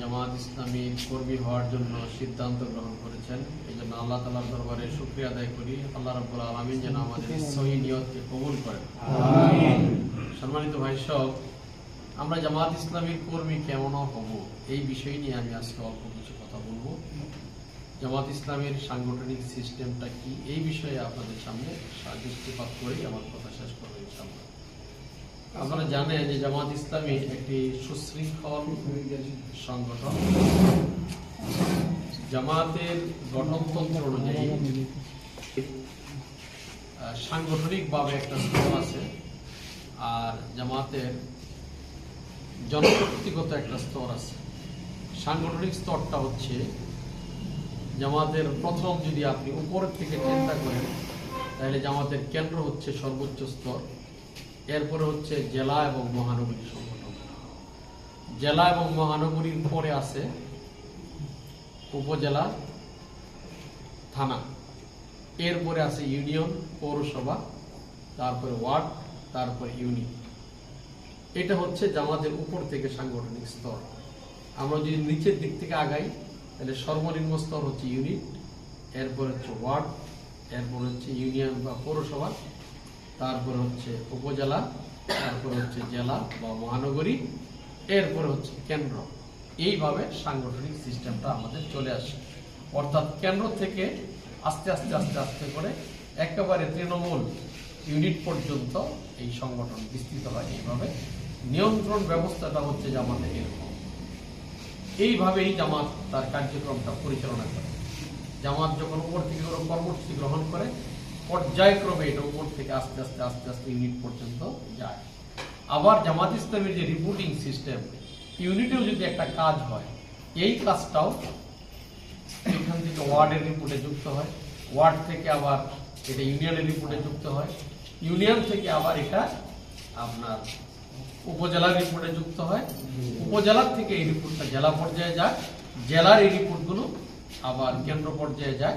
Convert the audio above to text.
জামাত ইসলামীর কর্মী হওয়ার জন্য সিদ্ধান্ত গ্রহণ করেছেন। এই জন্য আল্লাহ তালার দরবারে শুক্রিয়া আদায় করি। আল্লাহ রব্বুল আলমিন যেন আমাদের সহি নিয়তকে কবুল করেন। সম্মানিত ভাই সব আমরা জামাত ইসলামীর কর্মী কেমন হব এই বিষয় নিয়ে আমি আজকে অল্প কিছু কথা বলব। জামাত ইসলামের সাংগঠনিক সিস্টেমটা কি এই বিষয়ে আপনাদের সামনে দৃষ্টিপাত করেই আমার কথা শেষ করব ইনশাআল্লাহ। আপনারা জানেন যে জামাত ইসলামী একটি সুশৃঙ্খল সংগঠন। জামাতের গঠনতন্ত্র অনুযায়ী সাংগঠনিকভাবে একটা স্তর আছে আর জামাতের জনপ্রকৃতিগত একটা স্তর আছে। সাংগঠনিক স্তরটা হচ্ছে জামাতের প্রথম যদি আপনি উপরের থেকে চিন্তা করেন, তাহলে জামাতের কেন্দ্র হচ্ছে সর্বোচ্চ স্তর। এরপরে হচ্ছে জেলা এবং মহানগরী সংগঠন। জেলা এবং মহানগরীর পরে আছে উপজেলা, থানা। এরপরে আছে ইউনিয়ন, পৌরসভা, তারপরে ওয়ার্ড, তারপরে ইউনিট এটা হচ্ছে জামাতের উপর থেকে সাংগঠনিক স্তর। আমরা যদি নিচের দিক থেকে আগাই, তাহলে সর্বনিম্ন স্তর হচ্ছে ইউনিট, এরপর হচ্ছে ওয়ার্ড, এরপর হচ্ছে ইউনিয়ন বা পৌরসভা তারপর হচ্ছে উপজেলা, তারপর হচ্ছে জেলা বা মহানগরী, এরপর হচ্ছে কেন্দ্র। এইভাবে সাংগঠনিক সিস্টেমটা আমাদের চলে আসে। অর্থাৎ কেন্দ্র থেকে আস্তে আস্তে আস্তে আস্তে করে একেবারে তৃণমূল ইউনিট পর্যন্ত এই সংগঠন বিস্তৃত হয় এইভাবে। নিয়ন্ত্রণ ব্যবস্থাটা হচ্ছে জামাতে এরকম। এইভাবেই জামাত তার কার্যক্রমটা পরিচালনা করে। জামাত যখন উপর থেকে কোনো কর্মসূচি গ্রহণ করে পর্যায়ক্রমে এটা উপর থেকে আস্তে আস্তে আস্তে আস্তে ইউনিট পর্যন্ত যায়। আবার জামাত ইসলামের যে রিপোর্টিং সিস্টেম ইউনিটেও যদি একটা কাজ হয়, এই কাজটাও এখান থেকে ওয়ার্ডের রিপোর্টে যুক্ত হয়। ওয়ার্ড থেকে আবার এটা ইউনিয়নের রিপোর্টে যুক্ত হয়। ইউনিয়ন থেকে আবার এটা আপনার উপজেলার রিপোর্টে যুক্ত হয়। উপজেলার থেকে এই রিপোর্টটা জেলা পর্যায়ে যায়। জেলার এই রিপোর্টগুলো আবার কেন্দ্র পর্যায়ে যায়।